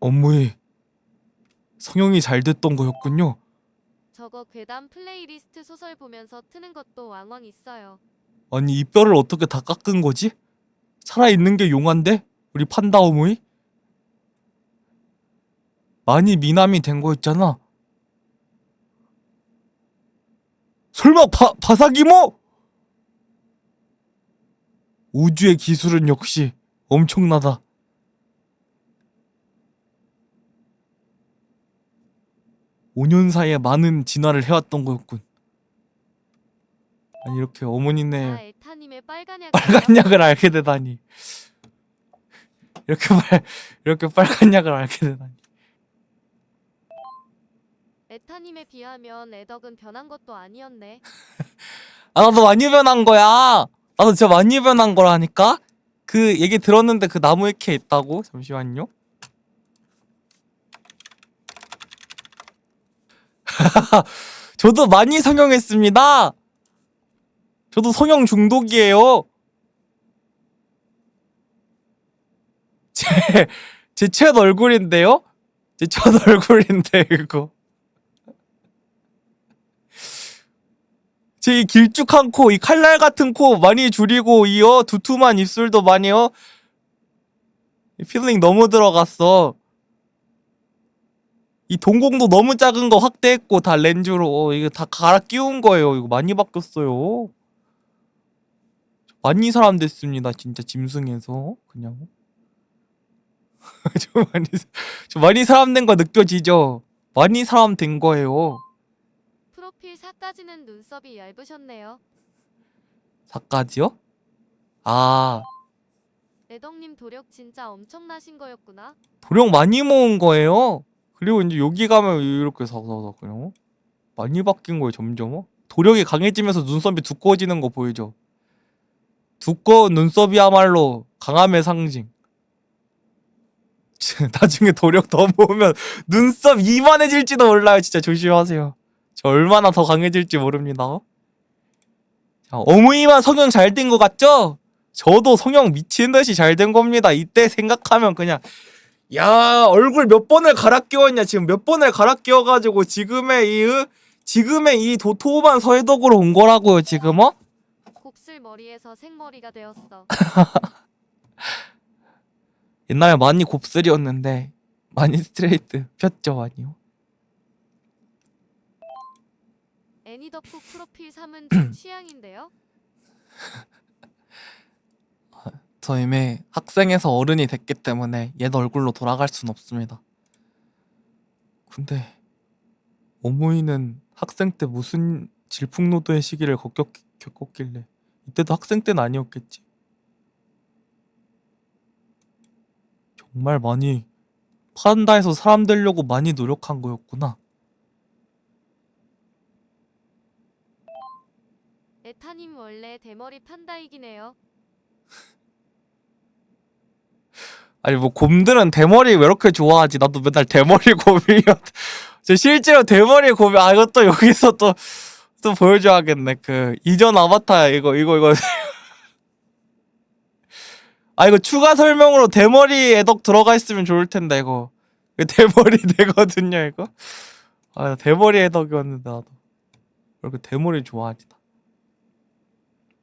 업무에 성형이 잘 됐던 거였군요. 저거 괴담 플레이리스트 소설 보면서 트는 것도 왕왕 있어요. 아니 이 뼈를 어떻게 다 깎은 거지? 살아 있는 게 용한데 우리 판다 어머니 많이 미남이 된 거였잖아. 설마 바, 바사기모? 우주의 기술은 역시 엄청나다. 오년 사이에 많은 진화를 해왔던 거였군. 아니 이렇게 어머니네 아 에타님의 빨간 약 빨간 약을 알게 되다니. 이렇게 빨 이렇게 빨간 약을 알게 되다니. 에타님에 비하면 애덕은 변한 것도 아니었네. 아 나도 많이 변한 거야. 나도 진짜 많이 변한 거라니까. 그 얘기 들었는데 그 나무 위키에 있다고. 잠시만요. 저도 많이 성형했습니다. 저도 성형 중독이에요. 제, 제첫 얼굴인데요? 제 첫 얼굴인데, 이거. 제 이 길쭉한 코, 이 칼날 같은 코 많이 줄이고, 이어 두툼한 입술도 많이요. 이 필링 너무 들어갔어. 이 동공도 너무 작은 거 확대했고, 다 렌즈로. 이거 다 갈아 끼운 거예요. 이거 많이 바뀌었어요. 많이 사람 됐습니다. 진짜 짐승에서. 그냥. 저 많이, 저 많이 사람 된 거 느껴지죠? 많이 사람 된 거예요. 프로필 4까지는 눈썹이 얇으셨네요. 4까지요? 아, 애덕님 도력 진짜 엄청나신 거였구나. 도령 많이 모은 거예요. 그리고 이제 여기 가면 이렇게 사사사 그냥 많이 바뀐 거예요 점점. 도력이 강해지면서 눈썹이 두꺼워지는 거 보이죠? 두꺼운 눈썹이야말로 강함의 상징. 나중에 도력 더 모으면 눈썹 이만해질지도 몰라요. 진짜 조심하세요. 저 얼마나 더 강해질지 모릅니다. 자, 어머니만 성형 잘된거 같죠? 저도 성형 미친 듯이 잘 된 겁니다. 이때 생각하면 그냥 야 얼굴 몇 번을 갈아 끼웠냐 지금 몇 번을 갈아 끼워가지고 지금의 이 으, 지금의 이 도토만 서해덕으로 온 거라고요 지금 어? 곱슬 머리에서 생머리가 되었어. 옛날에 많이 곱슬이었는데 많이 스트레이트 폈죠 많이요. 애니덕후 프로필 3은 좀 취향인데요. 저 이미 학생에서 어른이 됐기 때문에 옛 얼굴로 돌아갈 순 없습니다. 근데 어머니는 학생 때 무슨 질풍노도의 시기를 겪었, 겪었길래 이때도 학생 때는 아니었겠지. 정말 많이 판다에서 사람 되려고 많이 노력한 거였구나. 에타님 원래 대머리 판다이긴 해요. 아니 뭐 곰들은 대머리 왜 이렇게 좋아하지? 나도 맨날 대머리 곰이었. 저 실제로 대머리 곰이 아 이것도 여기서 또 또 보여줘야겠네. 그 이전 아바타 이거 이거 이거. 아 이거 추가 설명으로 대머리 애덕 들어가 있으면 좋을 텐데 이거. 대머리 되거든요 이거. 아 대머리 애덕이었는데 나도. 왜 이렇게 대머리 좋아하지? 나.